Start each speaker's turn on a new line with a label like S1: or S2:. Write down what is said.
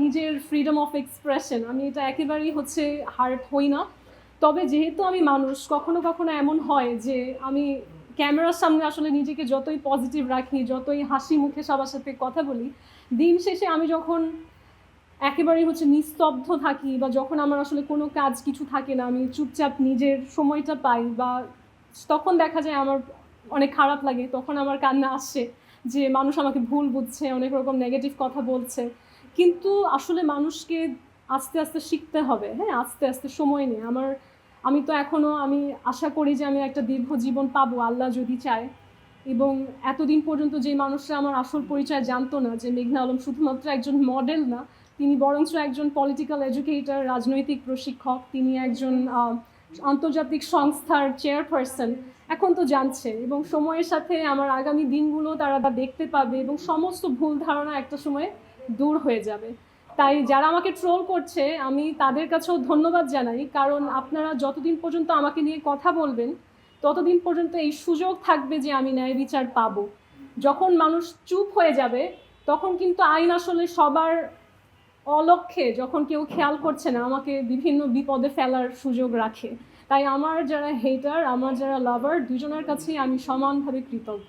S1: নিজের freedom of expression আমি এটা একেবারেই হচ্ছে হার্ট হই না। তবে যেহেতু আমি মানুষ, কখনো কখনো এমন হয় যে আমি ক্যামেরার সামনে আসলে নিজেকে যতই পজিটিভ রাখি, যতই হাসি মুখে সবার সাথে কথা বলি, দিন শেষে আমি যখন একেবারেই হচ্ছে নিস্তব্ধ থাকি বা যখন আমার আসলে কোনো কাজ কিছু থাকে না, আমি চুপচাপ নিজের সময়টা পাই বা তখন দেখা যায় আমার অনেক খারাপ লাগে, তখন আমার কান্না আসছে যে মানুষ আমাকে ভুল বুঝছে, অনেক রকম নেগেটিভ কথা বলছে। কিন্তু আসলে মানুষকে আস্তে আস্তে শিখতে হবে হ্যাঁ? আস্তে আস্তে সময় নিয়ে। আমার, আমি তো এখনও আমি আশা করি যে আমি একটা দীর্ঘ জীবন পাবো, আল্লাহ যদি চায়। এবং এতদিন পর্যন্ত যে মানুষরা আমার আসল পরিচয় জানতো না, যে মেঘনা আলম শুধুমাত্র একজন মডেল না, তিনি বরঞ্চ একজন পলিটিক্যাল এডুকেটর রাজনৈতিক প্রশিক্ষক, তিনি একজন আন্তর্জাতিক সংস্থার চেয়ারপারসন এখন তো জানছে। এবং সময়ের সাথে আমার আগামী দিনগুলো তারা দেখতে পাবে এবং সমস্ত ভুল ধারণা একটা সময় দূর হয়ে যাবে। তাই যারা আমাকে ট্রোল করছে, আমি তাদের কাছেও ধন্যবাদ জানাই। কারণ আপনারা যতদিন পর্যন্ত আমাকে নিয়ে কথা বলবেন, ততদিন পর্যন্ত এই সুযোগ থাকবে যে আমি ন্যায় বিচার পাবো। যখন মানুষ চুপ হয়ে যাবে, তখন কিন্তু আইন আসলে সবার অলক্ষ্যে যখন কেউ খেয়াল করছে না, আমাকে বিভিন্ন বিপদে ফেলার সুযোগ রাখে। তাই আমার যারা হেটার আমার যারা লাভার দুজনের কাছেই আমি সমানভাবে কৃতজ্ঞ।